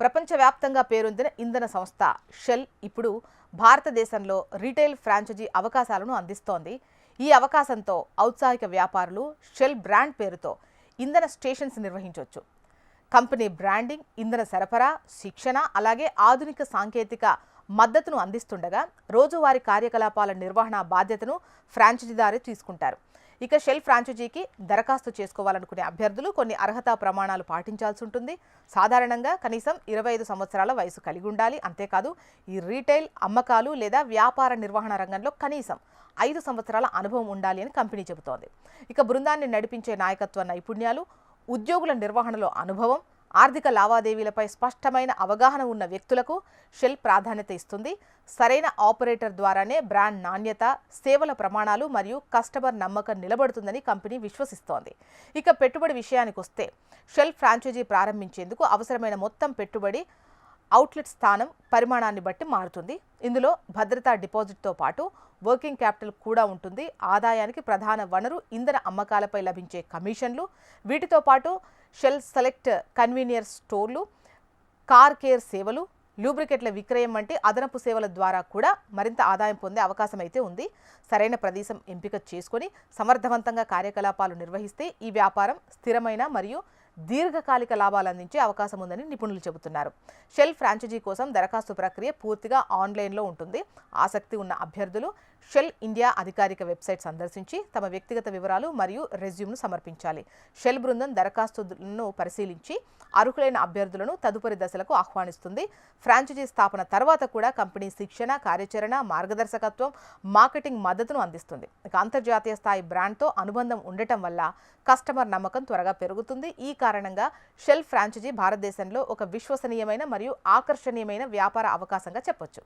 ప్రపంచవ్యాప్తంగా పేరొందిన ఇంధన సంస్థ షెల్ ఇప్పుడు భారతదేశంలో రీటైల్ ఫ్రాంచైజీ అవకాశాలను అందిస్తోంది. ఈ అవకాశంతో ఔత్సాహిక వ్యాపారులు షెల్ బ్రాండ్ పేరుతో ఇంధన స్టేషన్స్ నిర్వహించవచ్చు కంపెనీ బ్రాండింగ్ ఇంధన సరఫరా శిక్షణ అలాగే ఆధునిక సాంకేతిక మద్దతును అందిస్తుండగా రోజువారీ కార్యకలాపాల నిర్వహణ బాధ్యతను ఫ్రాంచైజీదారే తీసుకుంటారు. ఇక షెల్ ఫ్రాంచైజీకి దరఖాస్తు చేసుకోవాలనుకునే అభ్యర్థులు కొన్ని అర్హతా ప్రమాణాలు పాటించాల్సి ఉంటుంది. సాధారణంగా కనీసం ఇరవై ఐదు సంవత్సరాల వయసు కలిగి ఉండాలి. అంతేకాదు ఈ రీటైల్ అమ్మకాలు లేదా వ్యాపార నిర్వహణ రంగంలో కనీసం ఐదు సంవత్సరాల అనుభవం ఉండాలి అని కంపెనీ చెబుతోంది. ఇక బృందాన్ని నడిపించే నాయకత్వ నైపుణ్యాలు ఉద్యోగుల నిర్వహణలో అనుభవం ఆర్థిక లావాదేవీలపై స్పష్టమైన అవగాహన ఉన్న వ్యక్తులకు షెల్ ప్రాధాన్యత ఇస్తుంది. సరైన ఆపరేటర్ ద్వారానే బ్రాండ్ నాణ్యత సేవల ప్రమాణాలు మరియు కస్టమర్ నమ్మకం నిలబడుతుందని కంపెనీ విశ్వసిస్తోంది. ఇక పెట్టుబడి విషయానికి వస్తే షెల్ ఫ్రాంచైజీ ప్రారంభించేందుకు అవసరమైన మొత్తం పెట్టుబడి అవుట్లెట్ స్థానం పరిమాణాన్ని బట్టి మారుతుంది. ఇందులో భద్రతా డిపాజిట్తో పాటు వర్కింగ్ క్యాపిటల్ కూడా ఉంటుంది. ఆదాయానికి ప్రధాన వనరు ఇంధన అమ్మకాలపై లభించే కమిషన్లు. వీటితో పాటు షెల్ సెలెక్ట్ కన్వీనియర్ స్టోర్లు కార్ కేర్ సేవలు లూబ్రికెట్ల విక్రయం వంటి అదనపు సేవల ద్వారా కూడా మరింత ఆదాయం పొందే అవకాశం అయితే ఉంది. సరైన ప్రదేశం ఎంపిక చేసుకొని సమర్థవంతంగా కార్యకలాపాలు నిర్వహిస్తే ఈ వ్యాపారం స్థిరమైన మరియు దీర్ఘకాలిక లాభాలు అందించే అవకాశం ఉందని నిపుణులు చెబుతున్నారు. షెల్ ఫ్రాంచైజీ కోసం దరఖాస్తు ప్రక్రియ పూర్తిగా ఆన్లైన్లో ఉంటుంది. ఆసక్తి ఉన్న అభ్యర్థులు షెల్ ఇండియా అధికారిక వెబ్సైట్ సందర్శించి తమ వ్యక్తిగత వివరాలు మరియు రెజ్యూమ్ను సమర్పించాలి. షెల్ బృందం దరఖాస్తులను పరిశీలించి అర్హులైన అభ్యర్థులను తదుపరి దశలకు ఆహ్వానిస్తుంది. ఫ్రాంచైజీ స్థాపన తర్వాత కూడా కంపెనీ శిక్షణ కార్యాచరణ మార్గదర్శకత్వం మార్కెటింగ్ మద్దతును అందిస్తుంది. ఇక అంతర్జాతీయ స్థాయి బ్రాండ్తో అనుబంధం ఉండటం వల్ల కస్టమర్ నమ్మకం త్వరగా పెరుగుతుంది. ఈ కారణంగా షెల్ ఫ్రాంచైజీ భారతదేశంలో ఒక విశ్వసనీయమైన మరియు ఆకర్షణీయమైన వ్యాపార అవకాశంగా చెప్పొచ్చు.